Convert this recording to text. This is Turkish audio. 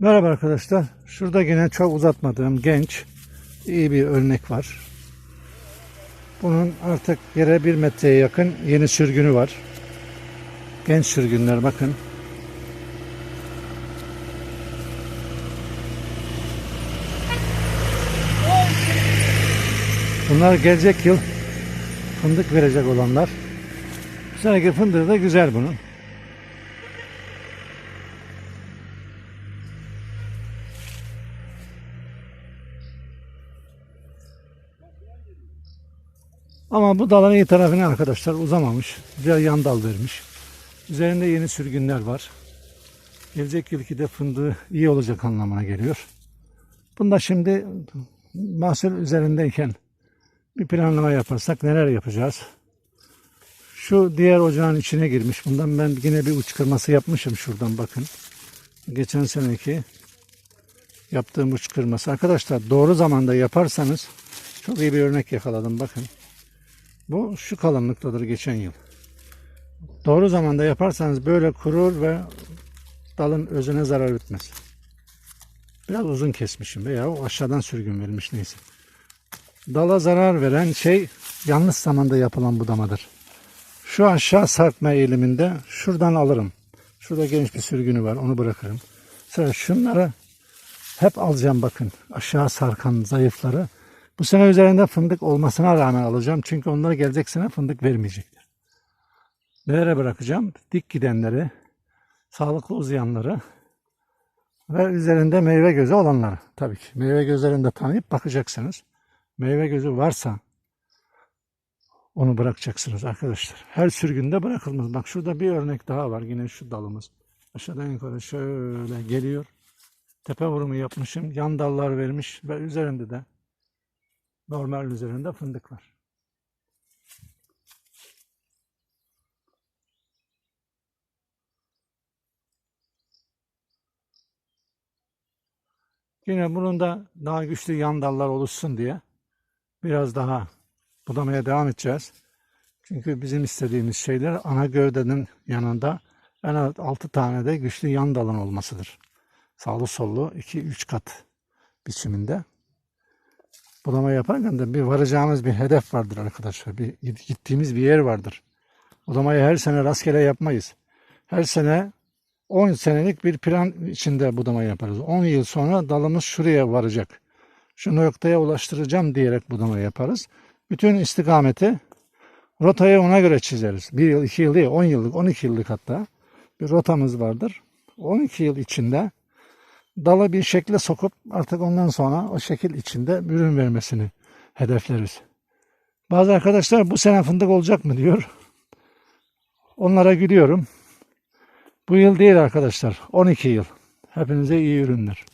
Merhaba arkadaşlar. Şurada yine çok uzatmadığım genç iyi bir örnek var. Bunun artık yere bir metreye yakın yeni sürgünü var. Genç sürgünler bakın. Bunlar gelecek yıl fındık verecek olanlar. Bu seneki fındığı da güzel bunun. Ama bu dalın iyi tarafını arkadaşlar uzamamış. Güzel yan dal vermiş. Üzerinde yeni sürgünler var. Gelecek yılki de fındığı iyi olacak anlamına geliyor. Bunda şimdi mahsul üzerindeyken bir planlama yaparsak neler yapacağız? Şu diğer ocağın içine girmiş. Bundan ben yine bir uç kırması yapmışım şuradan bakın. Geçen seneki yaptığım uç kırması. Arkadaşlar doğru zamanda yaparsanız çok iyi bir örnek yakaladım bakın. Bu şu kalınlıktadır geçen yıl. Doğru zamanda yaparsanız böyle kurur ve dalın özüne zarar etmez. Biraz uzun kesmişim veya aşağıdan sürgün verilmiş neyse. Dala zarar veren şey yanlış zamanda yapılan budamadır. Şu aşağı sarkma eğiliminde şuradan alırım. Şurada geniş bir sürgünü var onu bırakırım. Sonra şunları hep alacağım bakın. Aşağı sarkan zayıfları. Bu sene üzerinde fındık olmasına rağmen alacağım. Çünkü onlara gelecek sene fındık vermeyecektir. Nereye bırakacağım? Dik gidenleri, sağlıklı uzayanları ve üzerinde meyve gözü olanları. Tabii ki meyve gözlerini de tanıyıp bakacaksınız. Meyve gözü varsa onu bırakacaksınız arkadaşlar. Her sürgünde bırakılmaz. Bak şurada bir örnek daha var. Yine şu dalımız. Aşağıdan yukarı şöyle geliyor. Tepe vurumu yapmışım. Yan dallar vermiş ve üzerinde de normal üzerinde fındık var. Yine bunun da daha güçlü yan dallar oluşsun diye biraz daha budamaya devam edeceğiz. Çünkü bizim istediğimiz şeyler ana gövdenin yanında en az 6 tane de güçlü yan dalın olmasıdır. Sağlı sollu 2-3 kat biçiminde. Budama yaparken de bir varacağımız bir hedef vardır arkadaşlar. Bir gittiğimiz bir yer vardır. Budamayı her sene rastgele yapmayız. Her sene 10 senelik bir plan içinde budama yaparız. 10 yıl sonra dalımız şuraya varacak. Şu noktaya ulaştıracağım diyerek budama yaparız. Bütün istikameti rotayı ona göre çizeriz. 1 yıl, 2 yıl değil, 10 yıllık, 12 yıllık hatta bir rotamız vardır. 12 yıl içinde dalı bir şekle sokup artık ondan sonra o şekil içinde ürün vermesini hedefleriz. Bazı arkadaşlar bu sene fındık olacak mı diyor. Onlara gülüyorum. Bu yıl değil arkadaşlar. 12 yıl. Hepinize iyi ürünler.